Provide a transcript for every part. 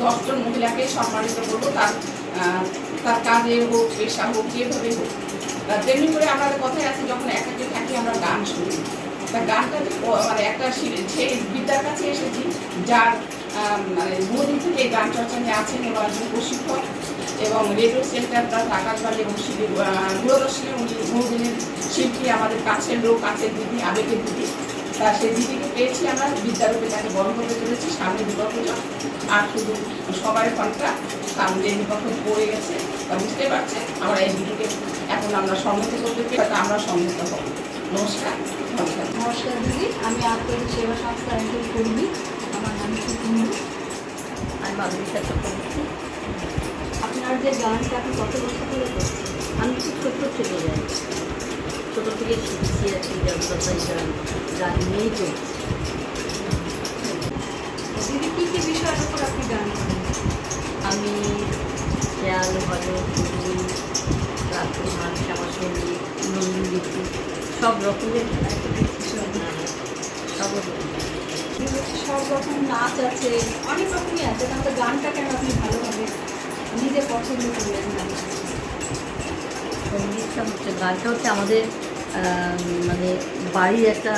দশজন মহিলাকে সম্মানিত করব। তার তার কাজে হোক, পেশা হোক, যেভাবে হোক। তার তেমনি করে আমাদের কথায় আছে, যখন একাকে থাকি আমরা গান শুনি। তার গানটা মানে একটা সে বিদ্যার কাছে এসেছি, যার মানে বহুদিন থেকে গান চর্চা নিয়ে আছেন এবং একজন প্রশিক্ষক এবং রেডিও সেন্টার তার আকাশবাড়ি এবং শিল্পী দূরদর্শনে উনি বহুদিনের শিল্পী, আমাদের কাছের লোক আছে দিদি, আবেগের দিদি। তা সেই দিদিকে পেয়েছি আমরা বিদ্যারূপে তাকে বড় করতে চলেছি সামনে দুর্গা আর শুধু সবাই ঘণ্টা সামনে দুর্গা পড়ে গেছে তা বুঝতে পারছেন আমরা এই দিদিকে এখন আমরা সম্মতি করতে পেরে আমরা সম্মত হব নমস্কার ধন্যবাদ নমস্কার দিদি আমি আত্মীয় সেবা সংস্থার একজন কর্মী আমার নাম কুকুন্ডু আমি মাধুরীশা চক্রবর্তী আপনার যে গানটা আপনি কত বছর ধরে করছেন? আমি খুব ছোট্ট থেকে যাই ছোটো কি যন্ত্রতাই গান নিয়েই চলছি। দিদি কী কী বিষয়ের উপর আপনি গান আমি খেয়াল ভজন কুলি রাত্রি মানুষ আমার সংগীত নন্দীতি সব রকমের সব সব রকম নাচ আছে অনেক রকমই আছে তাহলে গানটা কেন আপনি ভালোভাবে নিজে পছন্দ করলেন গান সঙ্গীতটা হচ্ছে গানটা হচ্ছে আমাদের মানে বাড়ির একটা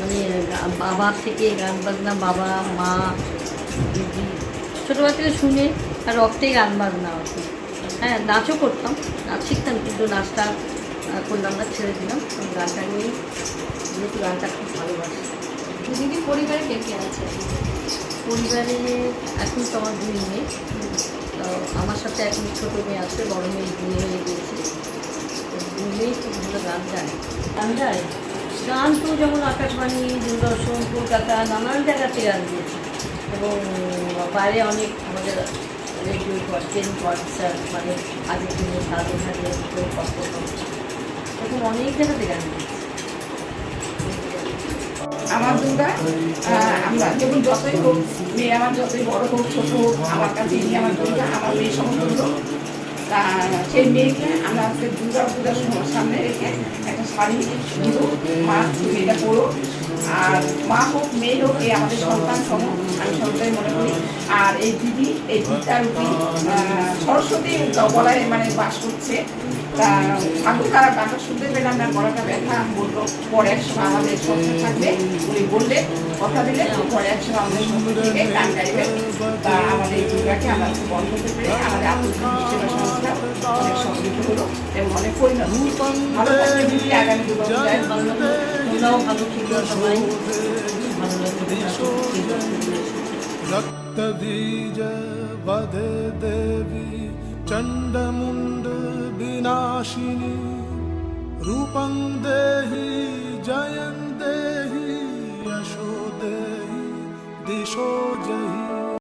মানে গা- বাবা থেকে গান বাজনা, বাবা, মা, দিদি, ছোটোবেলা থেকে শুনে আর রক্তেই গান বাজনা হতো হ্যাঁ নাচও করতাম, নাচ শিখতাম, কিন্তু নাচটা করলাম না, ছেড়ে দিলাম। গানটা নিয়েই, যেহেতু গানটা খুব ভালোবাসি। দিদি পরিবারে কে কে আছে? পরিবারে এখন তো আমার দুই মেয়ে। আমার সাথে এখন ছোটো মেয়ে আছে বড় মেয়ে হয়ে গিয়েছে। তো দুই মেয়েই খুব ভালো গান যায় গান যায় গান তো যেমন আকাশবাণী দূরদর্শন কলকাতা নানান জায়গাতে গান দিয়েছে এবং বাইরে অনেক আমাদের রেডিও ট্রেন কনসার্ট মানে আগের দিনে সারাদিন হারিয়ে কষ্ট এরকম অনেক জায়গাতে গান দিয়েছে আমার দুর্গা আমরা যেমন যতই হোক, মেয়ে আমার যতই বড় হোক, ছোট হোক, আমার কাছে আমার দুর্গা, আমার মেয়ে সমতুল্য। তা সেই মেয়েকে আমরা আজকে দুর্গা পূজার সম- সামনে রেখে একটা শাড়ি দিব মা তুমি এটা পরো। আর মা হোক মেয়ে হোক এই আমাদের সন্তান সম আমি সন্তান মনে করি। আর এই দিদি এই বিদ্যারূপী আহ, সরস্বতী বলায় মানে বাস করছে। তা শুনতে পেলাম না গলাটা ব্যথা বলল পরে এক সময় আমাদের সঙ্গে উনি বললে কথা দিলে পরে এক সময় আমাদের সঙ্গে গান আমাদের এই আমরা বন্ধ করতে পেরে আমাদের আত্মীয় হলো এবং অনেক পরিণত ভালো থাকবে দিদি আগামী দুর্গা পূজায় ভালো লাগলো তোমরাও ভালো ছিল সবাই ভালো লাগলো रक्तबीज वधे देवी चण्डमुण्ड विनाशिनी रूपं देहि जयं देहि यशो देहि दिशो जहि